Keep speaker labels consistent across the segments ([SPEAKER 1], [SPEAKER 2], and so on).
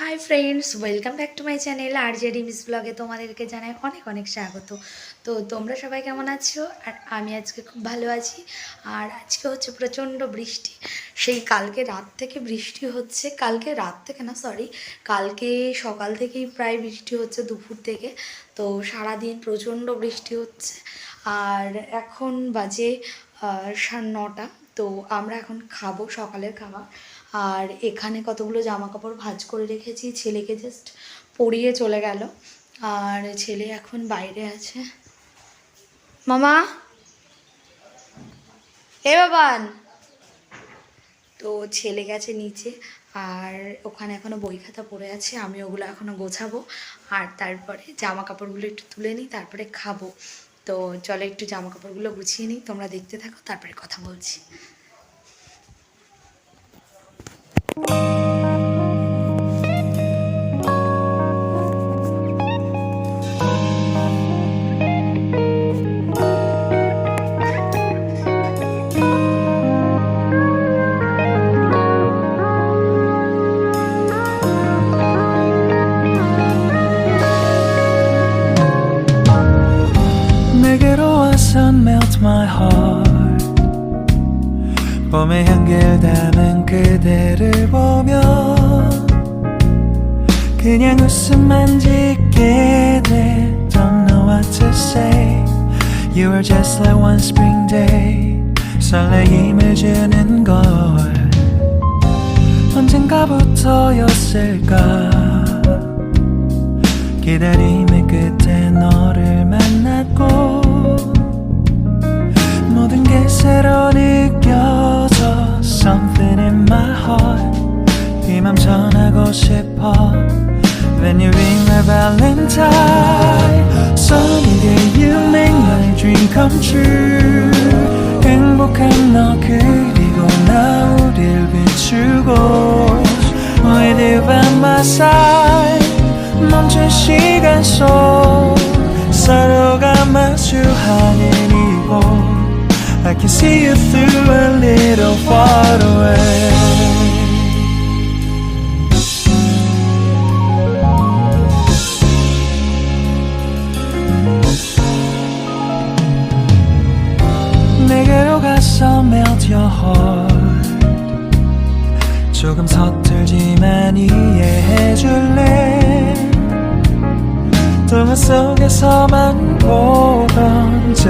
[SPEAKER 1] Hi friends welcome back to my channel R J ডিমিস ব্লগে তোমাদেরকে জানাই অনেক অনেক স্বাগত। তো তোমরা সবাই কেমন আছো? আর আমি আজকে খুব ভালো আছি। আর আজকে হচ্ছে প্রচণ্ড বৃষ্টি। সেই কালকে রাত থেকে বৃষ্টি হচ্ছে। কালকে রাত থেকে না সরি কালকে সকাল থেকেই প্রায় বৃষ্টি হচ্ছে দুপুর থেকে। তো সারাদিন প্রচণ্ড বৃষ্টি হচ্ছে। আর এখন বাজে সাড়ে নটা। তো আমরা এখন খাব সকালের খাবার। আর এখানে কতগুলো জামা কাপড় ভাঁজ করে রেখেছি। ছেলেকে জাস্ট পরিয়ে চলে গেল। আর ছেলে এখন বাইরে আছে। মামা! এ বাবান! তো ছেলে গেছে নিচে আর ওখানে এখনও বই খাতা পড়ে আছে। আমি ওগুলো এখনও গোছাবো। আর তারপরে জামা কাপড়গুলো একটু তুলে নিই, তারপরে খাব। তো চলো একটু জামা কাপড়গুলো গুছিয়ে নিই। তোমরা দেখতে থাকো, তারপরে কথা বলছি।
[SPEAKER 2] my heart 봄의 향기를 담은 그대를 그냥 웃음만 짓게 돼 Don't know what to say You are just like one spring day 설레임을 주는 걸 언젠가부터였을까 기다림의 끝에 너를 만났고 모든 게 새로 느껴져 Something in my heart 이맘 전하고 싶어 When you ring my valentine Sunny day you make my dream come true 행복한 너 그리고 나 우릴 비추고 With you by my side 멈춘 시간 속 서로가 마주하는 이곳 I can see you through a little far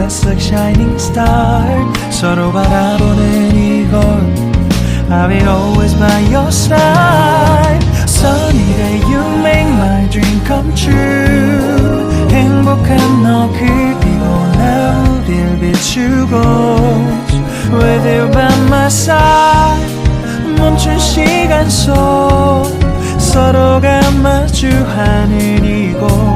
[SPEAKER 2] Just like shining star 서로 바라보는 이곳 I'll be always by your side Sunny day you make my dream come true 행복한 너 그리고 나 우릴 비추고 With you by my side 멈춘 시간 속 서로가 마주하는 이곳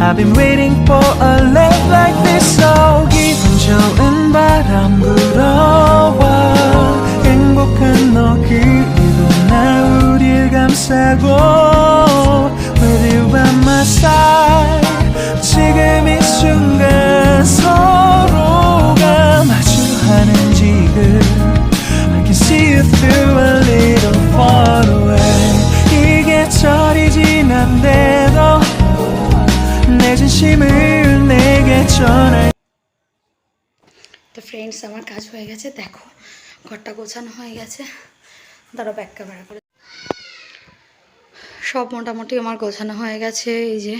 [SPEAKER 2] I've been waiting for a love like this So 기분 좋은 바람 불어와 행복한 너 그리고 나 우릴 감싸고
[SPEAKER 1] তো friends আমার কাজ হয়ে গেছে, দেখো, ঘরটা গোছানো হয়ে গেছে। ধরো ব্যাক ক্যামেরা করে। সব মোটামুটি আমার গোছানো হয়ে গেছে, এই যে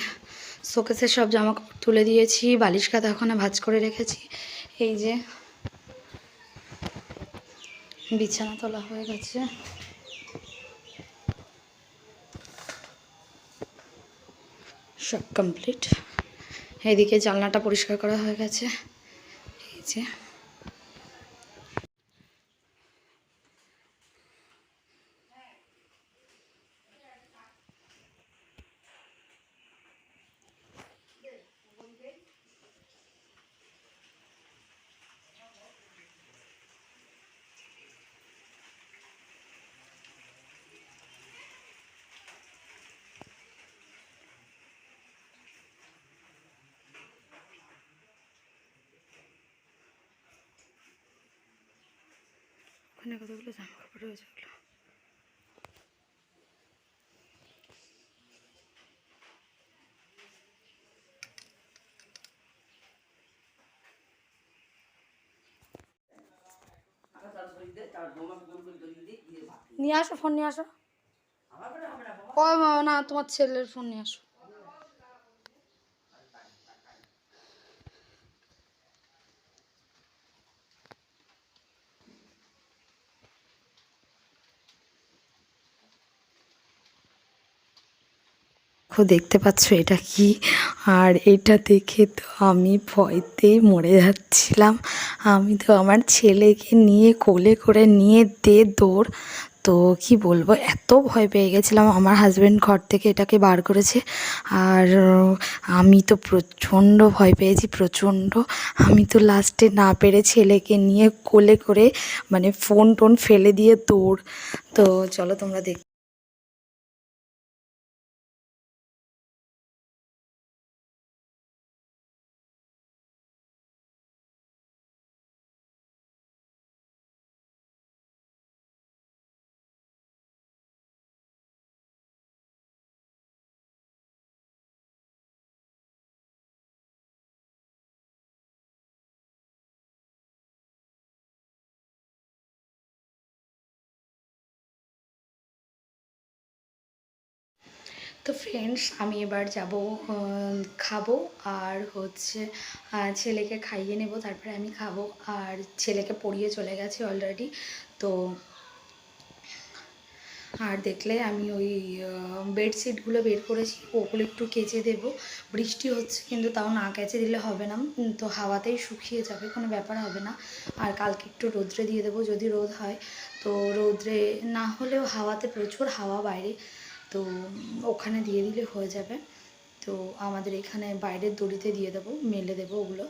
[SPEAKER 1] শোকেসের সব জামা তুলে দিয়েছি, বালিশ কাঁথা ওখানে ভাজ করে রেখেছি, এই যে বিছানা তোলা হয়ে গেছে। সব কমপ্লিট এদিকে জানলাটা পরিষ্কার করা হয়ে গেছে। এই যে। ওখানে কতগুলো জামা কাপড় রয়েছে ওগুলো নিয়ে আসো ফোন নিয়ে আসো। না, তোমার ছেলের ফোন নিয়ে আসো। দেখো, দেখতে পাচ্ছ এটা কি? আর এটা দেখে তো আমি ভয়তেই মরে যাচ্ছিলাম। আমি তো আমার ছেলেকে নিয়ে কোলে করে নিয়ে দে দৌড়। তো কি বলব, এত ভয় পেয়ে গেছিলাম। আমার হাজব্যান্ড ঘর থেকে এটাকে বার করেছে। আর আমি তো প্রচণ্ড ভয় পেয়েছি, প্রচণ্ড। আমি তো লাস্টে না পেরে ছেলেকে নিয়ে কোলে করে মানে ফোন টোন ফেলে দিয়ে দৌড়। তো চলো তোমরা দেখ তো ফ্রেন্ডস আমি এবার যাব খাব আর হচ্ছে ছেলেকে খাইয়ে নেব, তারপরে আমি খাব। আর ছেলেকে পড়িয়ে চলে গেছে অলরেডি তো আর দেখলে আমি ওই বেডশিটগুলো বের করেছি, ওগুলো একটু কেচে দেবো। বৃষ্টি হচ্ছে কিন্তু তাও না কেচে দিলে হবে না তো হাওয়াতেই শুকিয়ে যাবে, কোনো ব্যাপার হবে না। আর কালকে একটু রোদ্রে দিয়ে দেবো যদি রোদ হয়, তো রোদ্রে না হলেও হাওয়াতে প্রচুর হাওয়া বাইরে। তো ওখানে দিয়ে দিলে হয়ে যাবে। তো আমাদের এখানে বাইরের দড়িতে দিয়ে দেবো, মেলে দেবো ওগুলো।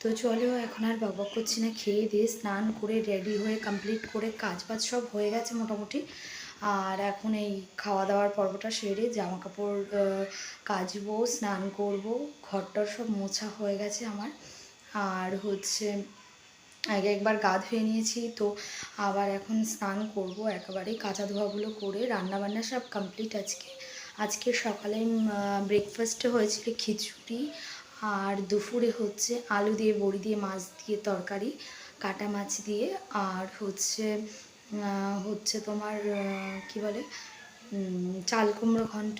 [SPEAKER 1] তো চলেও এখন আর বকবক করছি না, খেয়ে দিয়ে স্নান করে রেডি হয়ে কমপ্লিট করে কাজ বাজ সব হয়ে গেছে মোটামুটি। আর এখন এই খাওয়া দাওয়ার পর্বটা সেরে জামা কাপড় কাচবো, স্নান করব, ঘরটার সব মোছা হয়ে গেছে আমার। আর হচ্ছে আগে একবার গা ধুয়ে নিয়েছি, তো আবার এখন স্নান করব। একেবারেই কাঁচা ধোয়াগুলো করে রান্না বান্না সব কমপ্লিট আজকে। আজকে সকালে ব্রেকফাস্টে হয়েছিল খিচুড়ি আর দুপুরে হচ্ছে আলু দিয়ে, বড়ি দিয়ে, মাছ দিয়ে তরকারি, কাটা মাছ দিয়ে আর হচ্ছে হচ্ছে তোমার কি বলে চাল কুমড়ো ঘন্ট।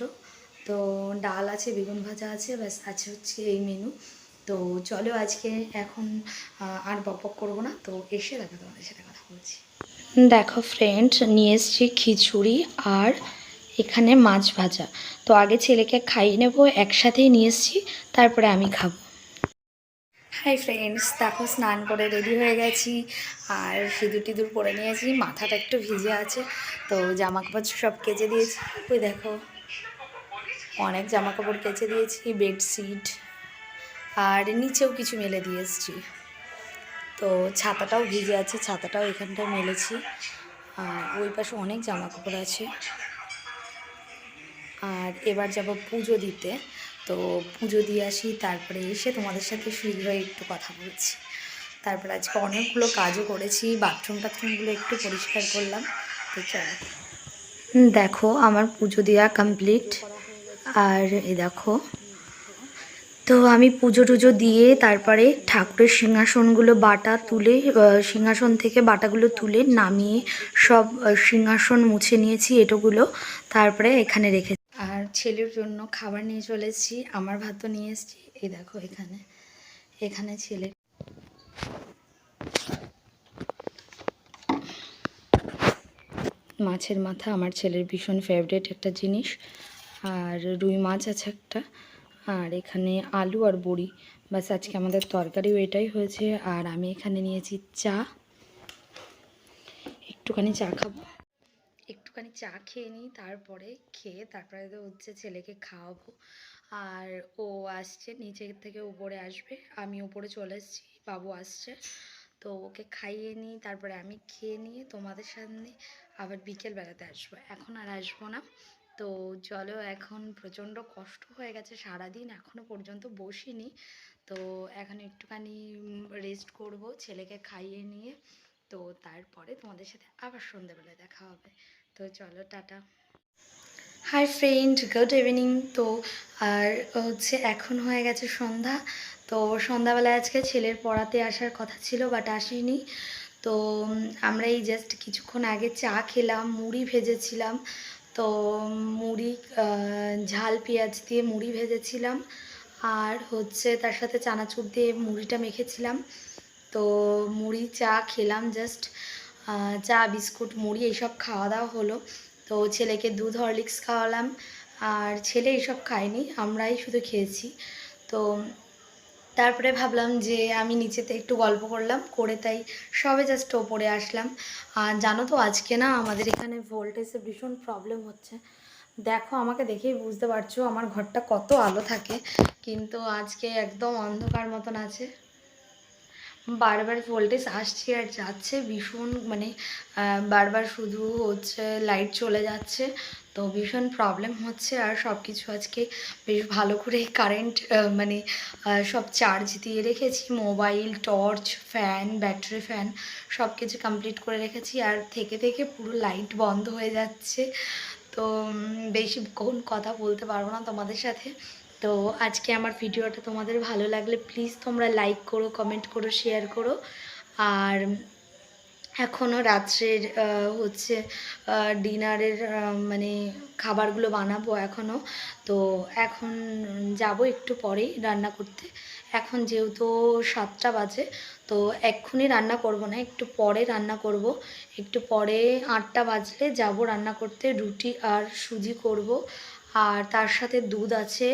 [SPEAKER 1] তো ডাল আছে, বেগুন ভাজা আছে, ব্যাস, আছে হচ্ছে এই মেনু তো চলো আজকে এখন আর বকবক করব না তো এসে দেখো তোমাদের সাথে কথা বলছি। দেখো ফ্রেন্ড নিয়ে এসছি খিচুড়ি আর এখানে মাছ ভাজা। তো আগে ছেলেকে খাইয়ে নেব একসাথেই নিয়ে এসছি তারপরে আমি খাব। হাই ফ্রেন্ডস দেখো স্নান করে রেডি হয়ে গেছি আর সিঁদুর টিঁদুর পরে নিয়েছি মাথাটা একটু ভিজে আছে তো জামা কাপড় সব কেচে দিয়েছি। ওই দেখো অনেক জামা কাপড় কেচে দিয়েছি বেডশিট আর নিচেও কিছু মেলে দিয়ে এসেছি। তো ছাতাটাও ভিজে আছে, ছাতাটাও এখানটায় মেলেছি। আর ওই পাশে অনেক জামা কাপড় আছে। আর এবার যাব পুজো দিতে। তো পুজো দিয়ে আসি, তারপরে এসে তোমাদের সাথে হয়ে একটু কথা বলছি। তারপরে আজকে অনেকগুলো কাজও করেছি বাথরুম টাথরুমগুলো একটু পরিষ্কার করলাম। তো চলো। দেখো, আমার পুজো দেওয়া কমপ্লিট আর এ দেখো তো আমি পুজো টুজো দিয়ে তারপরে ঠাকুরের সিংহাসনগুলো বাটা তুলে সিংহাসন থেকে বাটাগুলো তুলে নামিয়ে সব সিংহাসন মুছে নিয়েছি এটোগুলো, তারপরে এখানে রেখে আর ছেলের জন্য খাবার নিয়ে চলেছি, আমার ভাতও নিয়ে এসেছি, এই দেখো এখানে এখানে ছেলে মাছের মাথা, আমার ছেলের ভীষণ ফেভারিট একটা জিনিস, আর রুই মাছ আছে একটা আর এখানে আলু আর বড়ি। বাস আজকে আমাদের তরকারিও এটাই হয়েছে। আর আমি এখানে নিয়েছি চা। একটুখানি চা খাব। একটুখানি চা খেয়ে নিই, তারপরে খেয়ে তারপরে তো হচ্ছে ছেলেকে খাওয়াবো। আর ও আসছে, নিচে থেকে উপরে আসবে। আমি উপরে চলে এসেছি, বাবু আসছে। তো ওকে খাইয়ে নিই, তারপরে আমি খেয়ে নিয়ে তোমাদের সামনে আবার বিকেল বেলাতে আসব। এখন আর আসব না। তো চলো এখন প্রচণ্ড কষ্ট হয়ে গেছে, সারাদিন এখনও পর্যন্ত বসিনি। তো এখন একটুখানি রেস্ট করব ছেলেকে খাইয়ে নিয়ে। তো তারপরে তোমাদের সাথে আবার সন্ধ্যাবেলায় দেখা হবে। তো চলো, tata. Hi friend good evening তো আর হচ্ছে এখন হয়ে গেছে সন্ধ্যা। তো সন্ধ্যাবেলায় আজকে ছেলের পড়াতে আসার কথা ছিল বাট আসেনি। তো আমরা এই জাস্ট কিছুক্ষণ আগে চা খেলাম, মুড়ি ভেজেছিলাম। তো মুড়ি ঝাল, পেঁয়াজ দিয়ে মুড়ি ভেজেছিলাম। আর হচ্ছে তার সাথে চানাচুর দিয়ে মুড়িটা মেখেছিলাম। তো মুড়ি, চা খেলাম জাস্ট চা, বিস্কুট, মুড়ি এইসব খাওয়া দাওয়া হলো। তো ছেলেকে দুধ, হরলিক্স খাওয়ালাম। আর ছেলে এইসব খায়নি, আমরাই শুধু খেয়েছি। তো তারপরে ভাবলাম যে আমি নিচেতে একটু গল্প করলাম, করে তাই সবে জাস্ট ওপরে আসলাম। আর জানো তো আজকে না আমাদের এখানে ভোল্টেজে ভীষণ প্রবলেম হচ্ছে। দেখো আমাকে দেখেই বুঝতে পারছ আমার ঘরটা কত আলো থাকে, কিন্তু আজকে একদম অন্ধকার মতন আছে। বারবার ভোল্টেজ আসছে আর যাচ্ছে ভীষণ মানে বারবার শুধু হচ্ছে লাইট চলে যাচ্ছে। তো ভীষণ প্রবলেম হচ্ছে আর সব কিছু আজকে বেশ ভালো করে কারেন্ট মানে সব চার্জ দিয়ে রেখেছি। Mobile torch fan battery fan সব কিছু কমপ্লিট করে রেখেছি আর থেকে থেকে পুরো লাইট বন্ধ হয়ে যাচ্ছে। তো উম, বেশিক্ষণ কথা বলতে পারব না তোমাদের সাথে। তো আজকে আমার ভিডিওটা তোমাদের ভালো লাগলে প্লিজ তোমরা লাইক করো কমেন্ট করো শেয়ার করো। আর এখনও রাত্রের হচ্ছে ডিনারের মানে খাবারগুলো বানাবো এখনও তো এখন যাব একটু পরেই রান্না করতে। এখন যেহেতু সাতটা বাজে, তো এক্ষুনি রান্না করব না, একটু পরে রান্না করব। একটু পরে আটটা বাজলে যাব রান্না করতে, রুটি আর সুজি করব। আর তার সাথে দুধ আছে,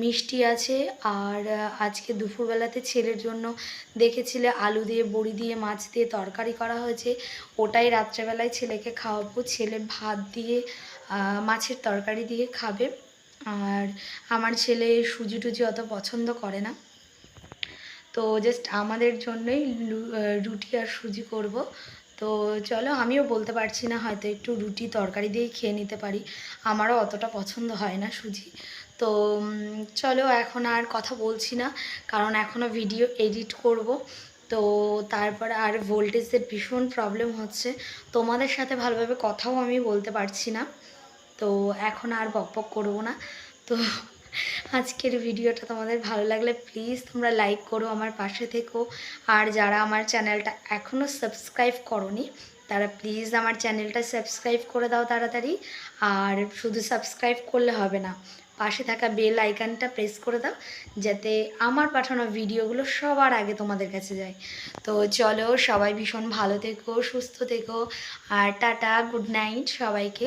[SPEAKER 1] মিষ্টি আছে, আর আজকে দুপুরবেলাতে ছেলের জন্য দেখেছিলে আলু দিয়ে, বড়ি দিয়ে, মাছ দিয়ে তরকারি করা হয়েছে। ওটাই রাত্রেবেলায় ছেলেকে খাওয়াবো। ছেলে ভাত দিয়ে মাছের তরকারি দিয়ে খাবে। আর আমার ছেলে সুজি টুজি অত পছন্দ করে না। তো জাস্ট আমাদের জন্যই রুটি আর সুজি করব। তো চলো আমিও বলতে পারছি না, হয়তো একটু রুটি তরকারি দিয়েই খেয়ে নিতে পারি। আমারও অতটা পছন্দ হয় না সুজি। তো চলো এখন আর কথা বলছি না, কারণ এখনও ভিডিও এডিট করব। তো তারপর আর ভোল্টেজের ভীষণ প্রবলেম হচ্ছে। তোমাদের সাথে ভালোভাবে কথাও আমি বলতে পারছি না। তো এখন আর বকবক করব না। তো আজকের ভিডিওটা তোমাদের ভালো লাগলে প্লিজ তোমরা লাইক করো আমার পাশে থেকো। আর যারা আমার চ্যানেলটা এখনও সাবস্ক্রাইব করনি, তারা প্লিজ আমার চ্যানেলটা সাবস্ক্রাইব করে দাও তাড়াতাড়ি। আর শুধু সাবস্ক্রাইব করলে হবে না, পাশে থাকা বেল আইকনটা প্রেস করে দাও, যাতে আমার পাঠানো ভিডিওগুলো সবার আগে তোমাদের কাছে যায়। তো চলো সবাই ভীষণ ভালো থেকো, সুস্থ থেকো, আর টাটা গুড নাইট সবাইকে।